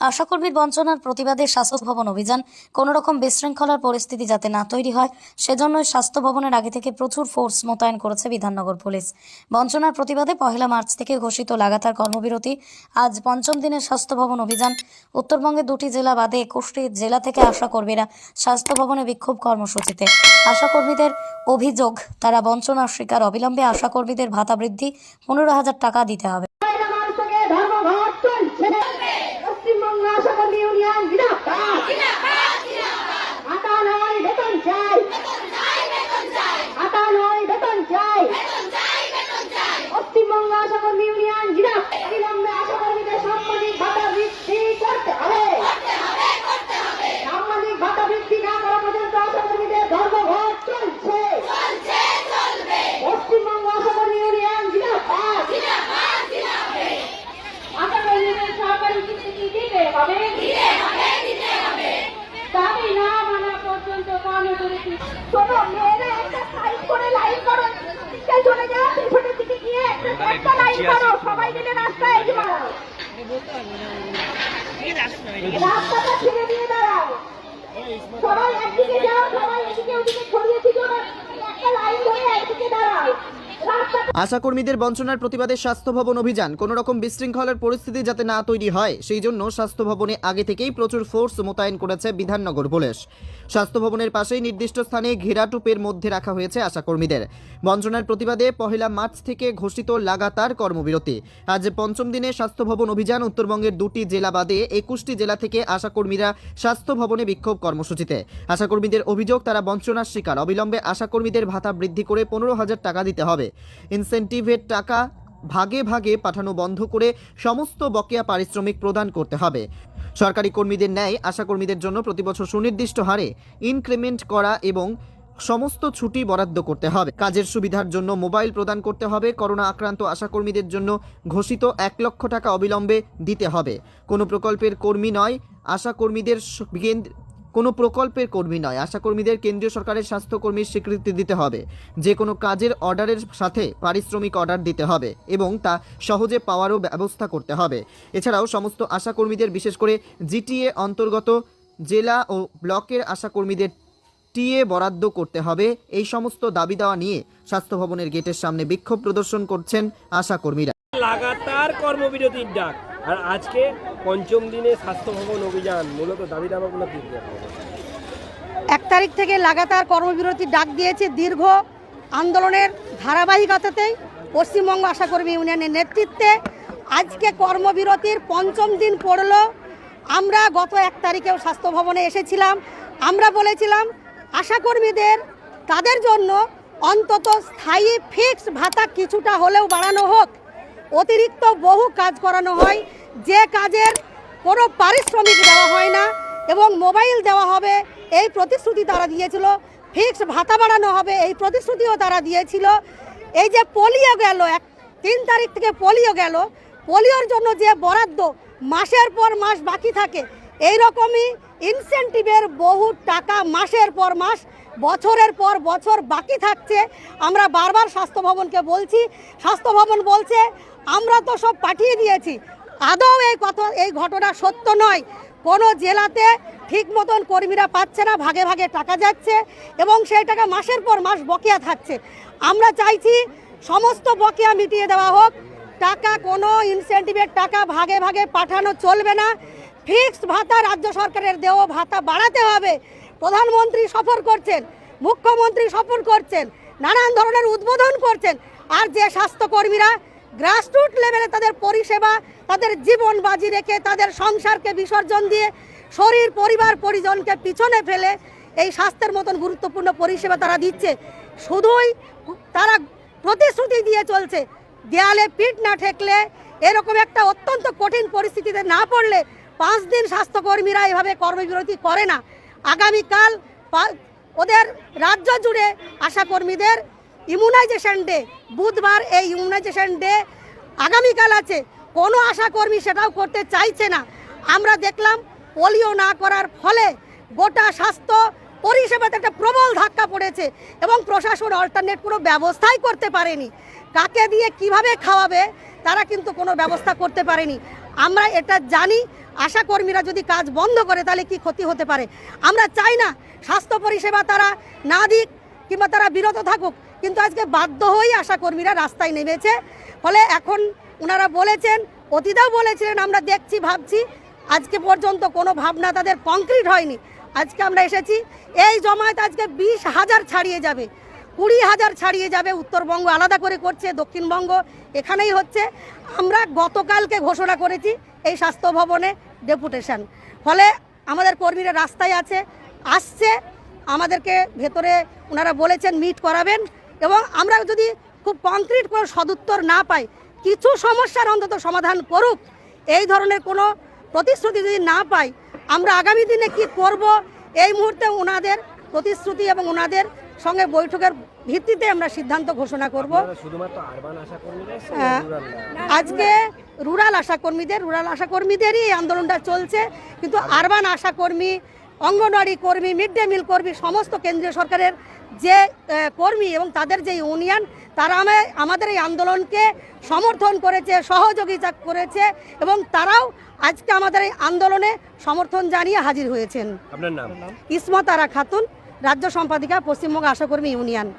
আশাকর্মীর বঞ্চনার প্রতিবাদে শাসক ভবন অভিযান। কোনো রকম বিশৃঙ্খলার পরিস্থিতি যাতে না তৈরি হয়, সেজন্যই স্বাস্থ্য ভবনের আগে থেকে প্রচুর ফোর্স মোতায়েন করেছে বিধাননগর পুলিশ। বঞ্চনার প্রতিবাদে পহেলা মার্চ থেকে ঘোষিত লাগাতার কর্মবিরতি। আজ পঞ্চম দিনের স্বাস্থ্য ভবন অভিযান। উত্তরবঙ্গের দুটি জেলা বাদে একুশটি জেলা থেকে আশাকর্মীরা স্বাস্থ্য ভবনে বিক্ষোভ কর্মসূচিতে। আশাকর্মীদের অভিযোগ, তারা বঞ্চনার শিকার। অবিলম্বে আশাকর্মীদের ভাতা বৃদ্ধি, পনেরো হাজার টাকা দিতে হবে পয়লা মার্চ থেকে ধর্মঘট চলছে পশ্চিমবঙ্গ আশাকর্মী ইউনিয়ন জিন্দাবাদ আটা নয় বেতন চাই আটা নয় বেতন চাই পশ্চিমবঙ্গ আশাকর্মী ইউনিয়ন জিন্দাবাদ অবিলম্বে আশাকর্মীদের সাম্মানিক ভাতা বৃদ্ধি করতে হবে সাম্মানিক ভাতা বৃদ্ধি না করা পর্যন্ত আশাকর্মীদের ধর্মঘট চলছে পশ্চিমবঙ্গ আশাকর্মী ইউনিয়ন জিন্দাবাদ আশাকর্মীদের সরকারি স্বীকৃতি দিতে হবে দাবি না মানা পর্যন্ত কর্মসূচি শোনো মেয়েরা একটা সাইড করে লাইন করো রিক্সা চলে যাও পেছনের দিকে গিয়ে একটা একটা লাইন করো সবাই মিলে রাস্তায় এগিয়ে বাড়াও রাস্তাটা ছেড়ে দিয়ে দাঁড়াও। সবাই একদিকে যাও সবাই এদিকে ওদিকে ছড়িয়ে ছিল না একটা লাইন ধরে একদিকে দাঁড়াও রাস্তাটা আশাকর্মীদের বঞ্চনার প্রতিবাদে স্বাস্থ্য ভবন অভিযান। কোনো রকম বিশৃঙ্খলার পরিস্থিতি যাতে না তৈরি হয়, সেই জন্য স্বাস্থ্য ভবনে আগে থেকেই প্রচুর ফোর্স মোতায়েন করেছে বিধাননগর পুলিশ। স্বাস্থ্য ভবনের পাশেই নির্দিষ্ট স্থানে ঘেরাটুপের মধ্যে রাখা হয়েছে আশাকর্মীদের। বঞ্চনার প্রতিবাদে পহেলা মার্চ থেকে ঘোষিত লাগাতার কর্মবিরতি। আজ পঞ্চম দিনে স্বাস্থ্য ভবন অভিযান উত্তরবঙ্গের দুটি জেলা বাদে একুশটি জেলা থেকে আশাকর্মীরা স্বাস্থ্য ভবনে বিক্ষোভ কর্মসূচিতে। আশাকর্মীদের অভিযোগ, তারা বঞ্চনার শিকার। অবিলম্বে আশাকর্মীদের ভাতা বৃদ্ধি করে পনেরো হাজার টাকা দিতে হবে। ইনসেন্টিভের টাকা ভাগে ভাগে পাঠানো বন্ধ করে সমস্ত বকেয়া পারিশ্রমিক প্রদান করতে হবে। সরকারি কর্মীদের ন্যায় আশাকর্মীদের জন্য প্রতিবছর সুনির্দিষ্ট হারে ইনক্রিমেন্ট করা এবং সমস্ত ছুটি বরাদ্দ করতে হবে। কাজের সুবিধার জন্য মোবাইল প্রদান করতে হবে। করোনা আক্রান্ত আশাকর্মীদের জন্য ঘোষিত এক লক্ষ টাকা অবিলম্বে দিতে হবে। কোনো প্রকল্পের কর্মী নয় আশাকর্মীদের কোনো প্রকল্পের কর্মী নয়। আশাকর্মীদের কেন্দ্রীয় সরকারের স্বাস্থ্যকর্মীর স্বীকৃতি দিতে হবে। যে কোনো কাজের অর্ডারের সাথে পারিশ্রমিক অর্ডার দিতে হবে এবং তা সহজে পাওয়ারও ব্যবস্থা করতে হবে। এছাড়াও সমস্ত আশাকর্মীদের বিশেষ করে জিটিএ অন্তর্গত জেলা ও ব্লকের আশাকর্মীদের টিএ বরাদ্দ করতে হবে। এই সমস্ত দাবি দেওয়া নিয়ে স্বাস্থ্য ভবনের গেটের সামনে বিক্ষোভ প্রদর্শন করছেন আশাকর্মীরা লাগাতার কর্মবিরতির ডাক। আর আজকে পঞ্চম দিনে স্বাস্থ্য ভবন অভিযান, মূলত দাবি দাবাগুলো? এক তারিখ থেকে লাগাতার কর্মবিরতির ডাক দিয়েছে দীর্ঘ আন্দোলনের ধারাবাহিকতাতেই পশ্চিমবঙ্গ আশাকর্মী ইউনিয়নের নেতৃত্বে। আজকে কর্মবিরতির পঞ্চম দিন পড়ল। আমরা গত এক তারিখেও স্বাস্থ্য ভবনে এসেছিলাম। আমরা বলেছিলাম আশাকর্মীদের তাদের জন্য অন্তত স্থায়ী ফিক্স ভাতা কিছুটা হলেও বাড়ানো হোক। অতিরিক্ত বহু কাজ করানো হয়। যে কাজের কোনো পারিশ্রমিক দেওয়া হয় না এবং মোবাইল দেওয়া হবে, এই প্রতিশ্রুতি তারা দিয়েছিল। ফিক্সড ভাতা বাড়ানো হবে, এই প্রতিশ্রুতিও তারা দিয়েছিল। এই যে পোলিও গেল, এক তিন তারিখ থেকে পোলিও গেল। পোলিওর জন্য যে বরাদ্দ মাসের পর মাস বাকি থাকে এই রকমই ইনসেন্টিভের বহু টাকা মাসের পর মাস, বছরের পর বছর বাকি থাকছে। আমরা বারবার স্বাস্থ্য ভবনকে বলছি, স্বাস্থ্য ভবন বলছে, আমরা তো সব পাঠিয়ে দিয়েছি। আদৌ এই কথা এই ঘটনা সত্য নয়। কোনো জেলাতে ঠিক মতন কর্মীরা পাচ্ছে না, ভাগে ভাগে টাকা যাচ্ছে এবং সেই টাকা মাসের পর মাস বকেয়া থাকছে। আমরা চাইছি সমস্ত বকেয়া মিটিয়ে দেওয়া হোক। টাকা কোনো ইনসেন্টিভের টাকা ভাগে ভাগে পাঠানো চলবে না। ফিক্সড ভাতা রাজ্য সরকারের দেওয়া ভাতা বাড়াতে হবে। প্রধানমন্ত্রী সফর করছেন, মুখ্যমন্ত্রী সফর করছেন, নানান ধরনের উদ্বোধন করছেন। আর যে স্বাস্থ্যকর্মীরা গ্রাসরুট লেভেলে তাদের পরিষেবা তাদের জীবন বাজি রেখে তাদের সংসারকে বিসর্জন দিয়ে শরীর, পরিবার, পরিজনকে পিছনে ফেলে এই স্বাস্থ্যের মতন গুরুত্বপূর্ণ পরিষেবা তারা দিচ্ছে। শুধুই তারা প্রতিশ্রুতি দিয়ে চলছে, দেয়ালে পিঠ না ঠেকলে এরকম একটা অত্যন্ত কঠিন পরিস্থিতিতে না পড়লে পাঁচ দিন স্বাস্থ্যকর্মীরা এভাবে কর্মবিরতি করে না। আগামীকাল ওদের রাজ্য জুড়ে আশাকর্মীদের ইমিউনাইজেশন ডে বুধবার এই ইমিউনাইজেশন ডে আগামীকাল আছে। কোনো আশাকর্মী সেটাও করতে চাইছে না। আমরা দেখলাম পোলিও না করার ফলে গোটা স্বাস্থ্য পরিষেবাতে একটা প্রবল ধাক্কা পড়েছে এবং প্রশাসন অল্টারনেট কোনো ব্যবস্থাই করতে পারেনি। কাকে দিয়ে কীভাবে খাওয়াবে তারা কিন্তু কোনো ব্যবস্থা করতে পারেনি। আমরা এটা জানি আশা কর্মীরা যদি কাজ বন্ধ করে তাহলে কি ক্ষতি হতে পারে? আমরা চাই না স্বাস্থ্য পরিষেবা তারা না দিক কিংবা তারা বিরত থাকুক, কিন্তু আজকে বাধ্য হয়েই আশা কর্মীরা রাস্তায় নেমেছে। ফলে এখন ওনারা বলেছেন, অতীতেও বলেছিলেন, আমরা দেখছি, ভাবছি, আজকে পর্যন্ত কোনো ভাবনা তাদের কংক্রিট হয়নি। আজকে আমরা এসেছি, এই জমায়েত আজকে বিশ হাজার ছাড়িয়ে যাবে, কুড়ি হাজার ছাড়িয়ে যাবে, উত্তরবঙ্গ আলাদা করে করছে, দক্ষিণবঙ্গ এখানেই হচ্ছে। আমরা গতকালকে ঘোষণা করেছি এই স্বাস্থ্য ভবনে ডেপুটেশন। ফলে আমাদের কর্মীরা রাস্তায় আছে, আসছে, আমাদেরকে ভেতরে ওনারা বলেছেন মিট করাবেন, এবং আমরা যদি খুব কংক্রিট কোনো সদুত্তর না পাই কিছু সমস্যার অন্তত সমাধান করুক। এই ধরনের কোনো প্রতিশ্রুতি যদি না পাই আমরা আগামী দিনে কি করব? এই মুহূর্তে ওনাদের প্রতিশ্রুতি এবং ওনাদের সঙ্গে বৈঠকের ভিত্তিতে আমরা সিদ্ধান্ত ঘোষণা করব। হ্যাঁ। আজকে রুরাল আশাকর্মীদের রুরাল আশাকর্মীদেরই এই আন্দোলনটা চলছে। কিন্তু আরবান আশাকর্মী অঙ্গনওয়াড়ি কর্মী মিড ডে মিল কর্মী সমস্ত কেন্দ্রীয় সরকারের যে কর্মী এবং তাদের যে ইউনিয়ন তারা আমে- আমাদের এই আন্দোলনকে সমর্থন করেছে সহযোগিতা করেছে এবং তারাও আজকে আমাদের এই আন্দোলনে সমর্থন জানিয়ে হাজির হয়েছেন। আপনার নাম? ইসমত আরা খাতুন রাজ্য সম্পাদিকা পশ্চিমবঙ্গ আশাকর্মী ইউনিয়ন।